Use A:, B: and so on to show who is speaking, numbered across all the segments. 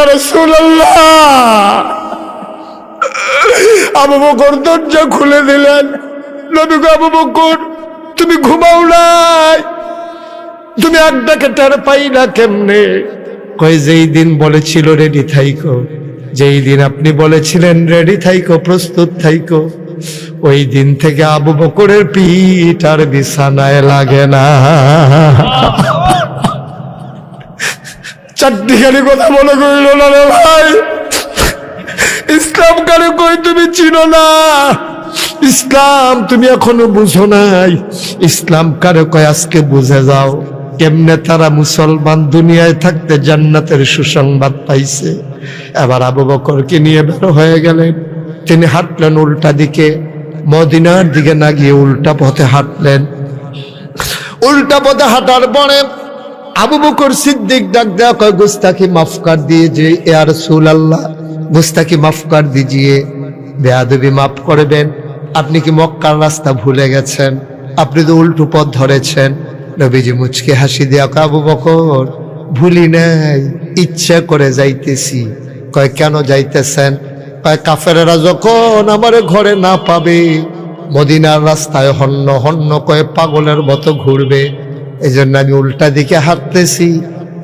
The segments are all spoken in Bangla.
A: আর আবু দরজা খুলে দিলেন। নবী গো আবু তুমি ঘুমাও নাই। তুমি আড্ডাকে টের পাই না কেমনে? কয়, যেই দিন বলেছিল রেডি থাইকো, যেই দিন আপনি বলেছিলেন রেডি থাইকো, প্রস্তুত থাইকো, ওই দিন থেকে আবু বকরের পিঠ আর বিছানায় লাগে না। চারটিখানি কথা মনে করিল না রে ভাই। ইসলাম কারে কই তুমি চিনো না? ইসলাম তুমি এখনও বুঝো নাই। ইসলাম কারে কয় আজকে বুঝে যাও। কেমনে তারা মুসলমান দুনিয়ায় থাকতে জান্নাতের সুসংবাদ পাইছে। এবার আবু বকরকে নিয়ে বের হয়ে গেলেন। তিনি হাঁটলেন উল্টা দিকে। মদিনার দিকে না গিয়ে উল্টা পথে হাঁটলেন। উল্টা পথে হাঁটার পরে আবু বকর সিদ্দিক ডাক দেয়া কয় গুস্তাকি মাফ কর দিয়ে যে ইয়ার সুল আল্লাহ গুস্তাকি মাফ কর দিজিয়ে বেয়াদবি মাফ করবেন। আপনি কি মক্কার রাস্তা ভুলে গেছেন? আপনি তো উল্টো পথ ধরেছেন। নবীজি মুচকে হাসি দিয়া কয়, আবু বকর, ভুলি নাই, ইচ্ছা করে যাইতেছি। কয়, কেন যাইতেছেন? কয়, কাফেরেরা যখন আমার ঘরে না পাবে, মদিনার রাস্তায় হন্য হন্য কয়ে পাগলের মতো ঘুরবে। এই জন্য আমি উল্টা দিকে হাঁটতেছি,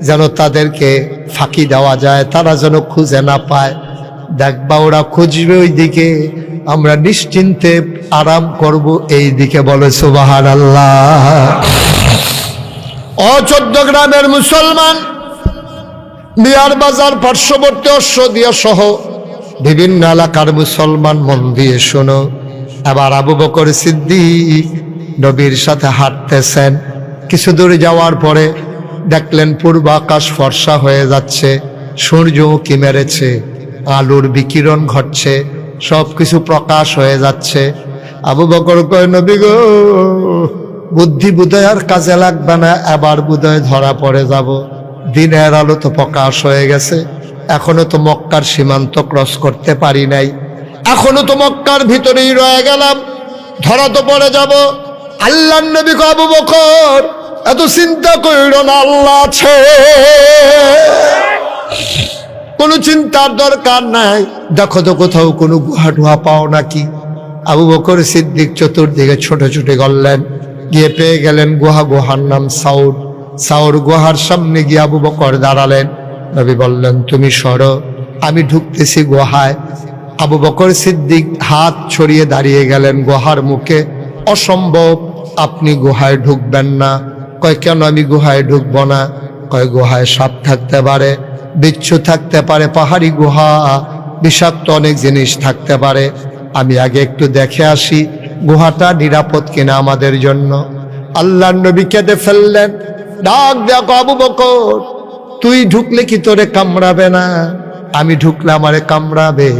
A: যেন তাদেরকে ফাঁকি দেওয়া যায়, তারা যেন খুঁজে না পায়। দেখবা ওরা খুঁজবে ওই দিকে আমরা নিশ্চিন্তে আরাম করব এই দিকে বলে সুবাহার আল্লাহ অচোদ্দ গ্রামের মুসলমান বিয়ার বাজার পার্শ্ববর্তী অশ্বদিয়া সহ বিভিন্ন এলাকার মুসলমান মন দিয়ে শোনো। এবার আবু বকর সিদ্দিক নবীর সাথে হাঁটতেছেন। কিছু দূর যাওয়ার পরে দেখলেন পূর্ব আকাশ ফর্সা হয়ে যাচ্ছে, সূর্য কি মেরেছে, আলুর বিকিরণ ঘটছে সব কিছু প্রকাশ হয়ে যাচ্ছে। আবু বকর কয়, নবী গো, বুদ্ধি বুদয় আর কাজে লাগবে না, এবার বুদয় ধরা পড়ে যাব। দিনের আলো তো প্রকাশ হয়ে গেছে, এখনও তো মক্কার সীমান্ত ক্রস করতে পারি নাই। এখনও তো মক্কার ভিতরেই রয়ে গেলাম, ধরা তো পড়ে যাব। আল্লাহ নবী আবু বকর এত চিন্তা করিল না, আল্লাহ আছে। কোনো চিন্তার দরকার নাই। দেখো তো কোথাও কোনো গুহা টুহা পাও নাকি? আবু বকর সিদ্দিক চতুর্দিকে ছোট ছোট গড়লেন গিয়ে পেয়ে গেলেন গুহা, গুহার নাম সাউর। সাউর গুহার সামনে গিয়ে আবু বকর দাঁড়ালেন। নবী বললেন, তুমি সরো, আমি ঢুকতেছি গুহায়। আবু বকর সিদ্দিক হাত ছড়িয়ে দাঁড়িয়ে গেলেন গুহার মুখে। অসম্ভব, আপনি গুহায় ঢুকবেন না। কয়, কেন আমি গুহায় ঢুকব না? কয়, গুহায় সাপ থাকতে পারে, বিচ্ছু থাকতে পারে, পাহাড়ি গুহা, বিষাক্ত অনেক জিনিস থাকতে পারে। আমি আগে একটু দেখে আসি, গুহাটা নিরাপদ কিনা আমাদের জন্য? আল্লাহ নবী কেঁদে ফেললেন, ডাক দেখো আবু বকর, তুই ঢুকলে কি তোরে কামড়াবে না? আমি ঢুকলে আমারে কামড়াবে।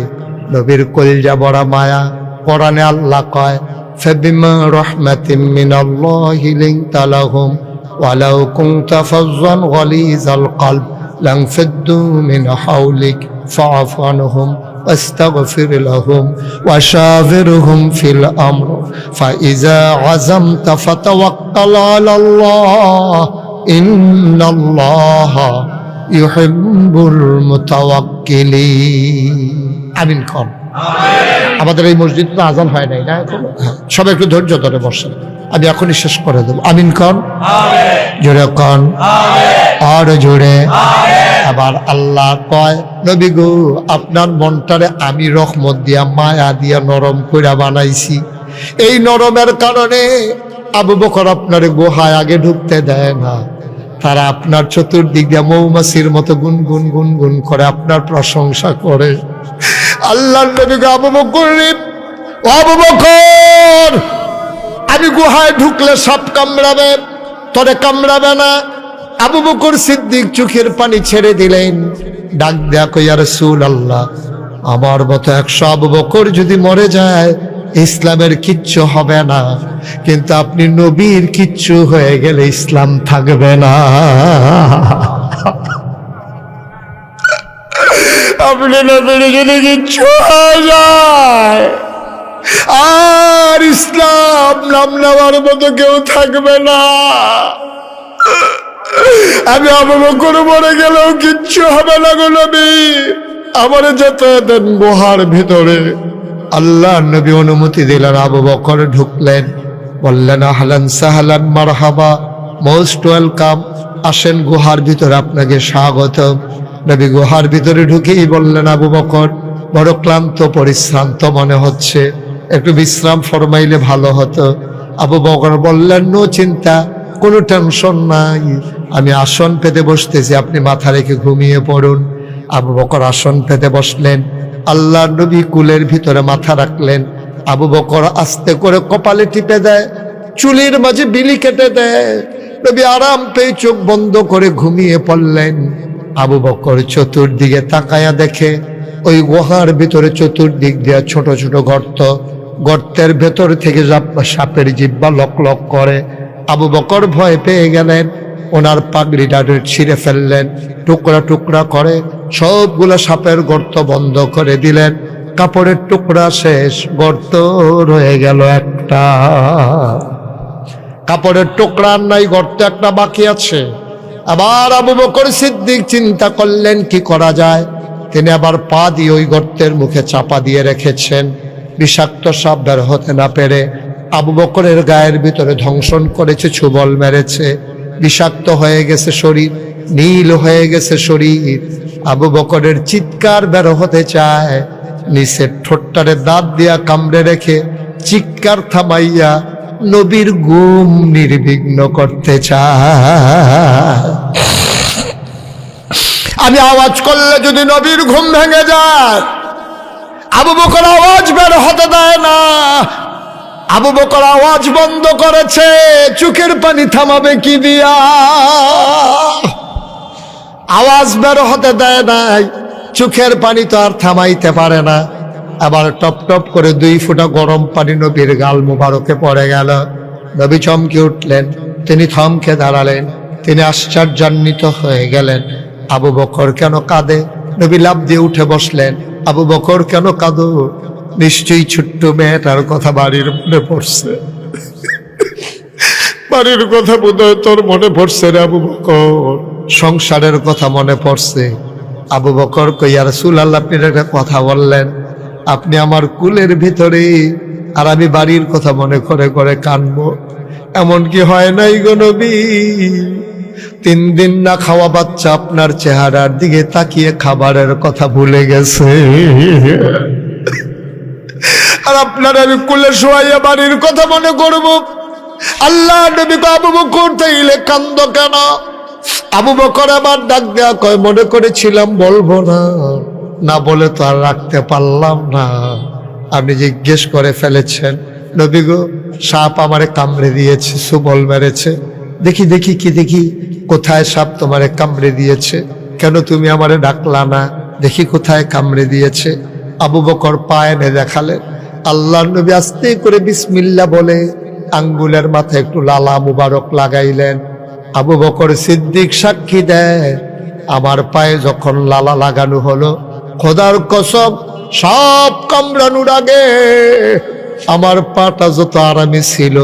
A: নবীর কলজা বড়া মায়া, কোরআনে আল্লাহ কয়, ফেবিমা রহমাতিম আল্লাহ হিলিং তালাহুম ولو كنت فظا غليظ القلب لانفضوا من حولك فاعف عنهم واستغفر لهم وشاورهم في الأمر فإذا عزمت فتوكل على الله إن الله يحب المتوكلين আমিন খান আমাদের এই মসজিদ তো আজান হয় নাই না এখন হ্যাঁ, সবাই একটু ধৈর্য ধরে বসেন আমি এখনই শেষ করে দেবো। আমিন খান জোরে কন? আর জোরে। আবার আল্লাহ কয়, নবী গো, আপনার মনটারে আমি রহমত দিয়া, মায়া দিয়া নরম কইরা বানাইছি। এই নরমের কারণে আবু বকর আপনার গুহায় আগে ঢুকতে দেয় না। তারা আপনার চতুর্দিক দিয়ে মৌমাছির মতো গুনগুন গুনগুন করে আপনার প্রশংসা করে। আল্লাহ নবীকে আবু বকর আবু বকর! আমি গুহায় ঢুকলে সব কামড়াবে তোরে কামড়াবে না। আবু বকর সিদ্দিক চোখের পানি ছেড়ে দিলেন। ডাক দেখো ইয়ার সুল আল্লাহ আমার মতো একশো আবু বকর যদি মরে যায়, ইসলামের কিচ্ছু হবে না। কিন্তু আপনি নবীর কিচ্ছু হয়ে গেলে ইসলাম থাকবে না। আপনি নবীর যদি কিচ্ছু হয়ে যায় নাম নেওয়ার মতো কেউ থাকবে না। আমি আবু বকর মরে গেলেও কিচ্ছু হবে না গো আমার যেতে দেন গুহার ভিতরে। আল্লাহ নবী অনুমতি দিলেন, আবু বকর ঢুকলেন। বললেন, আহলান সাহলান মারহাবা। মোস্ট ওয়েলকাম আসেন গুহার ভিতরে, আপনাকে স্বাগত নবী গুহার ভিতরে ঢুকেই বললেন, আবু বকর, বড় ক্লান্ত, পরিশ্রান্ত মনে হচ্ছে। একটু বিশ্রাম ফরমাইলে ভালো হতো। আবু বকর বললেন, নো চিন্তা, কোনো টেনশন নাই। আমি আসন পেতে বসতেছি, আপনি মাথা রেখে ঘুমিয়ে পড়ুন। আবু বকর আসন পেতে বসলেন। আল্লাহ নবী কুলের ভিতরে মাথা রাখলেন। আবু বকর আস্তে করে কপালে টিপে দেয়, চুলির মাঝে বিলি কেটে দেয়। নবী আরাম পেয়ে চোখ বন্ধ করে ঘুমিয়ে পড়লেন। আবু বকর চতুর্দিকে তাকায়া দেখে, ওই গুহার ভিতরে চতুর্দিক দিয়ে ছোট ছোট গর্ত। গর্তের ভেতর থেকে সাপের জিব্বা লক লক করে। আবু বকর ভয় পেয়ে গেলেন, ওনার পাগড়িটা ছিঁড়ে ফেললেন, টুকরা টুকরা করে সবগুলো সাপের গর্ত বন্ধ করে দিলেন। কাপড়ের টুকরা শেষ, গর্ত রয়ে গেল একটা। কাপড়ের টুকরা আর নাই, গর্ত একটা বাকি আছে। আবার আবু বকর সিদ্দিক চিন্তা করলেন, কি করা যায়? তিনি আবার পা দিয়ে ওই গর্তের মুখে চাপা দিয়ে রেখেছেন। বিষাক্ত সাপ বের হতে না পেরে আবু বকরের গায়ের ভিতরে ধ্বংসন করেছে, ছুবল মেরেছে। বিষাক্ত হয়ে গেছে শরীর, নীল হয়ে গেছে শরীর। আবু বকরের চিৎকার বের হতে চায় নিচের ঠোঁটটারে দাঁত দিয়া কামড়ে রেখে চিৎকার থামাইয়া নবীর গুম নির্বিঘ্ন করতে চায়। আমি আওয়াজ করলে যদি নবীর ঘুম ভেঙে যায় আবু বকর আওয়াজ বের হতে দেয় না। আবু বকর আওয়াজ বন্ধ করেছে, চোখের পানি থামাবে কি দিয়া? আওয়াজ বের হতে দেয় নাই, চোখের পানি তো আর থামাইতে পারে না। আবার টপ টপ করে দুই ফোঁটা গরম পানি নবীর গাল মুবারকে পড়ে গেল। নবী চমকে উঠলেন, তিনি থমকে দাঁড়ালেন, তিনি আশ্চর্যান্বিত হয়ে গেলেন। আবু বকর কেন কাঁদে? নবী লাভ দিয়ে উঠে বসলেন। আবু বকর কেন কাঁদো? নিশ্চয়ই ছোট্ট মেয়েটার কথা বাড়ির মনে পড়ছে। বাড়ির কথা বোধহয় তোর মনে পড়ছে রে আবু বকর। সংসারের কথা মনে পড়ছে। আবু বকর কইয়া রসুল আল্লাহ আপনি একটা কথা বললেন। আপনি আমার কুলের ভিতরে, আর আমি বাড়ির কথা মনে করে করে কানবো এমন কি হয় নাই গো তিন দিন না খাওয়া বাচ্চা আপনার চেহারার দিকে তাকিয়ে খাবারের কথা ভুলে গেছে। আর আপনার আমি কুলে শোয়াইয়া বাড়ির কথা মনে করব। আল্লাহ কয়, আবু কান্দ কেন? আবু বকর আমার ডাক দেয়া কয় মনে করেছিলাম বলব না। না বলে তো আর রাখতে পারলাম না। আপনি জিজ্ঞেস করে ফেলেছেন নবী গো সাপ আমারে কামড়ে দিয়েছে সুবল মেরেছে। দেখি দেখি কি, দেখি। কোথায় সাপ তোমারে কামড়ে দিয়েছে? কেন তুমি আমারে ডাকলা না? দেখি কোথায় কামড়ে দিয়েছে। আবু বকর পায়ে এনে দেখালেন। আল্লাহ নবী আস্তে করে বিসমিল্লা বলে আঙ্গুলের মাথায় একটু লালা মুবারক লাগাইলেন। আবু বকর সিদ্দিক সাক্ষী দেয়, আমার পায়ে যখন লালা লাগানো হলো, খোদার কসম সব কামড়ানোর আগে আমার পাটা যত আরামে ছিল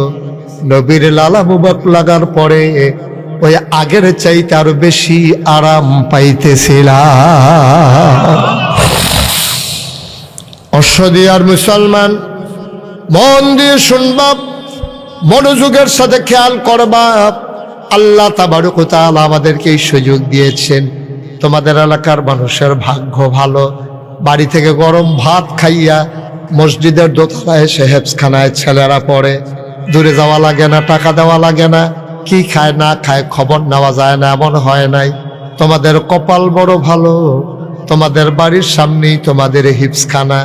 A: নবীর লালা মুবারক লাগার পরে ওই আগের চাইতে আরও বেশি আরাম পাইতেছিলাম। অশ্বদিয়ার মুসলমান, মন দিয়ে শুনবা মনোযোগের সাথে খেয়াল করবা আল্লাহ তাবারুকতাল আমাদেরকে এই সুযোগ দিয়েছেন। তোমাদের এলাকার মানুষের ভাগ্য ভালো। বাড়ি থেকে গরম ভাত খাইয়া মসজিদের দোতলায় এসে হেফসখানায় ছেলেরা পড়ে। দূরে যাওয়া লাগে না, টাকা দেওয়া লাগে না। কি খায় না খায় খবর নেওয়া যায় না, এমন হয় নাই। তোমাদের কপাল বড় ভালো, তোমাদের বাড়ির সামনেই তোমাদের হিপসখানা।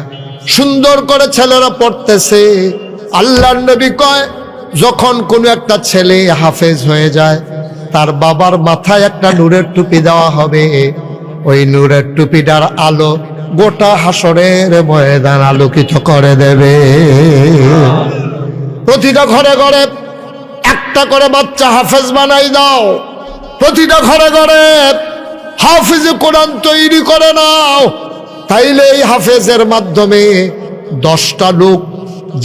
A: সুন্দর করে ছেলেরা পড়তেছে। আল্লাহ নবী কয়, যখন কোনো একটা ছেলে হাফেজ হয়ে যায়, তার বাবার মাথায় একটা নূরের টুপি দেওয়া হবে। ওই নূরের টুপিটার আলো গোটা হাসরের ময়দান আলোকিত করে দেবে। প্রতিটা ঘরে ঘরে একটা করে বাচ্চা হাফেজ বানাই দাও। প্রতিটা ঘরে ঘরে হাফেজ কোরআন তৈরি করে নাও। তাইলে এই হাফেজের মাধ্যমে দশটা লোক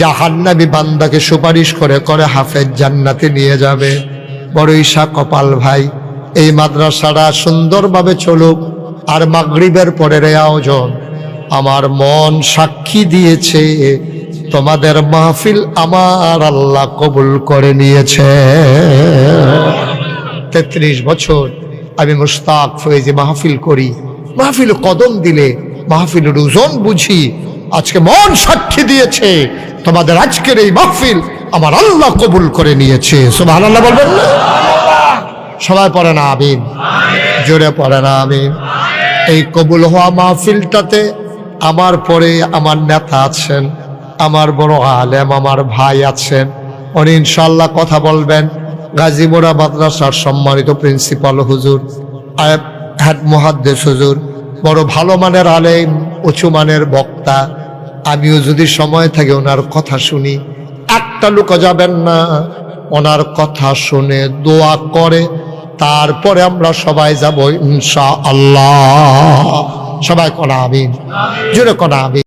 A: জাহান্নাবি বান্দাকে সুপারিশ করে করে হাফেজ জান্নাতে নিয়ে যাবে। বড় ঈশা কপাল ভাই, এই মাদ্রাসাটা সুন্দরভাবে চলুক আর মাগরিবের পরের আয়োজন আমার মন সাক্ষী দিয়েছে। তোমাদের মাহফিল আমার আল্লাহ কবুল করে নিয়েছে। তেত্রিশ বছর আমি মুস্তাক ফয়েজি মাহফিল করি। মাহফিল কদম দিলে, মাহফিলের ওজন বুঝি। আজকে মন সাক্ষী দিয়েছে, তোমাদের আজকের এই মাহফিল আমার আল্লাহ কবুল করে নিয়েছে। সুবাহ আল্লাহ বলবেন? সবাই পড়ে না, আমিন। জোরে পড়ে না, আমিন। এই কবুল হওয়া মাহফিলটাতে আমার পরে আমার নেতা আছেন। আমার বড় আলেম, আমার ভাই আছেন। উনি ইনশাল্লাহ কথা বলবেন। গাজীমোড়া মাদ্রাসার সম্মানিত প্রিন্সিপাল হুজুর হেড মুহাদ্দেস হুজুর, বড় ভালো মানের আলেম, উঁচু মানের বক্তা। আমিও যদি সময় থাকে ওনার কথা শুনি। একটা লোক যাবেন না, ওনার কথা শুনে দোয়া করে। তারপরে আমরা সবাই যাব ইনশা আল্লাহ সবাই কনা আমিন। জোরে কনা আমিন।